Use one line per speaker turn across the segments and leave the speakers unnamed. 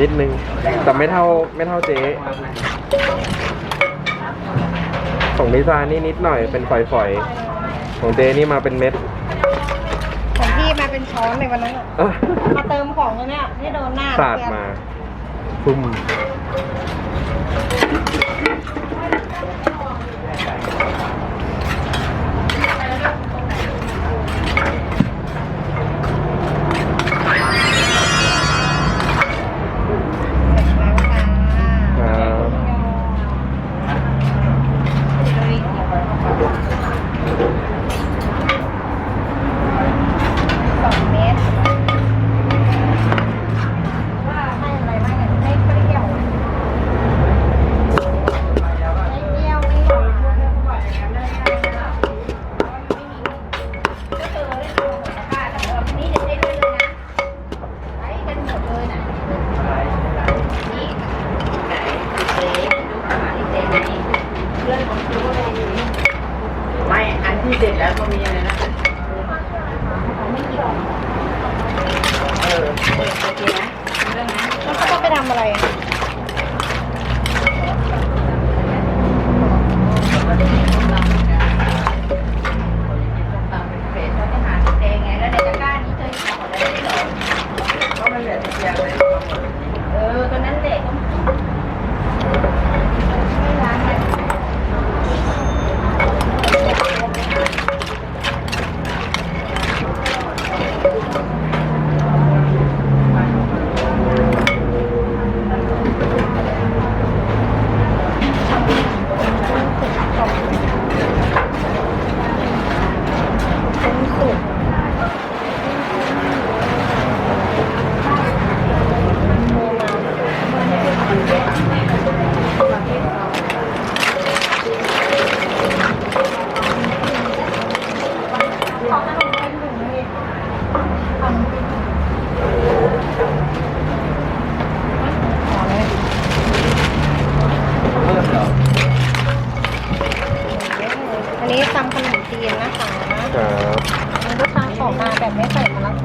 นิดนึง แต่ไม่เท่าไม่เท่าเจ๊ของลิซ่านี่นิดหน่อยเป็นฝอยๆ ของเจ๊นี่มาเป็นเม็ด
ของพี่มาเป็นช้อนเลยวันนั้นอะ
อะ
มาเติมของตรงเนี้ยที่โดนหน้า
สาดมาปุ้ม
อัน
ที่เด็ดแล้วก็มีอะไรนะ
ไม่เกี่ยว
เออโอเคนะเรื่องนั้น
แล้วเขาไปทำอะไร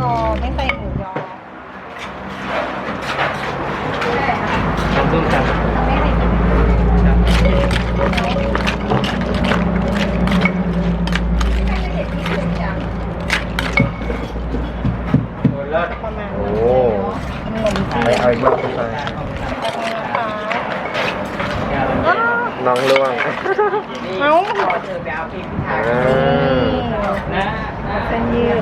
ส่มะ
ละกอไม่ใส่หมูยอ
น้ำส้มจับ
ไม่ใส่หมูประมาณ
โอ้
นี้ขนมจีน
ไปเอาอีกรอบไป
แบบนี้นะคะอ้าว
น้องล่วง
เอ้า
ขอเธอไปเอาพริกพิธา
อ่า
นะเส้นยืด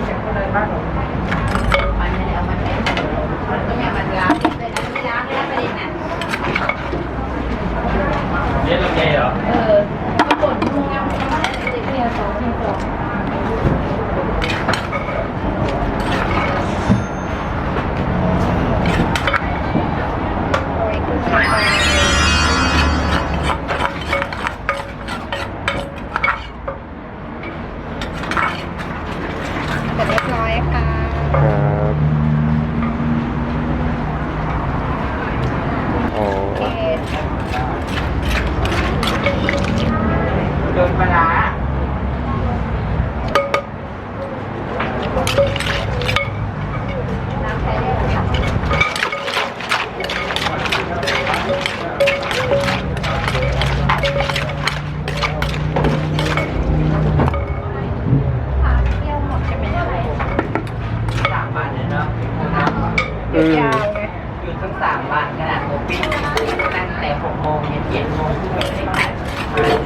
อืม
ยาวไง
อยู่ทั้งสามบาทขนาดโมปิ้งตั้งแต่หกโมงเย็นเจ็ดโมงที่ไม่ได้ขายมาเลย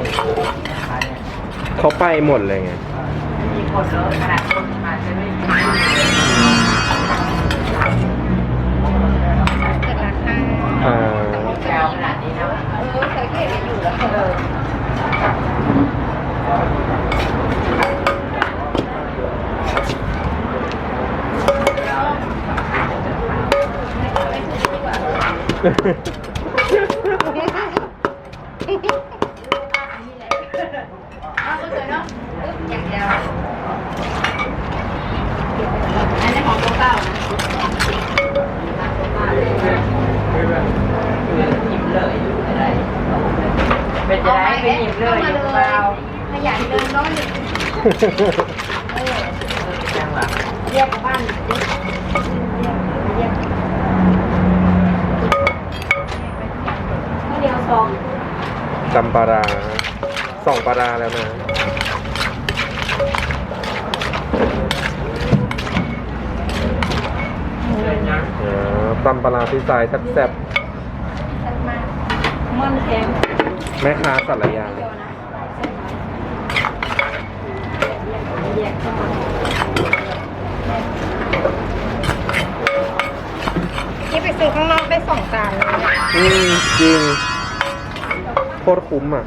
นะคะเนี่ย
เขาไปหมดเลยไง
มีคนเลยขนาดคนมาจะไม่มี
เสร็จแล้วค่ะ
อ่า
แซวขนาดนี้นะ
เออเคยเห็นอยู่แล้ว
เออเอาก็สวยเนาะปึ๊บอย่างเดียวอันนี้ของตัวเก้านะหยิบเลยอยู่อะไร เป็นจะได้ไปหยิบเลยอยู่เปล่า
ขยันเดินร้อนอยู่เออ
จังหวะ
เรียกบ้านเรียกเรียกเรียก เดียวสอง
จำปลาร้าสองปลาร้าแล้วนะเออตำปลาร้าพี่สายแซ่บ
ชัดมากมันแข็ง
ๆแม่ค้าสัตว์ละอยาง
เดียวนะแยกเข้ามานี่ไปซื้อข้างนอกได้สองจานเลยเนี่ย
อืมจริงโค ตรคุ้มอะ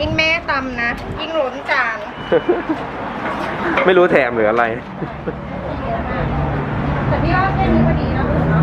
ยิ่งแม่ตำนะ ยิ่งล้นจาน
ไม่รู้แถมหรืออะไร
แต่พี่ว่าแค่นี้ก็ดีนะคุณเนาะ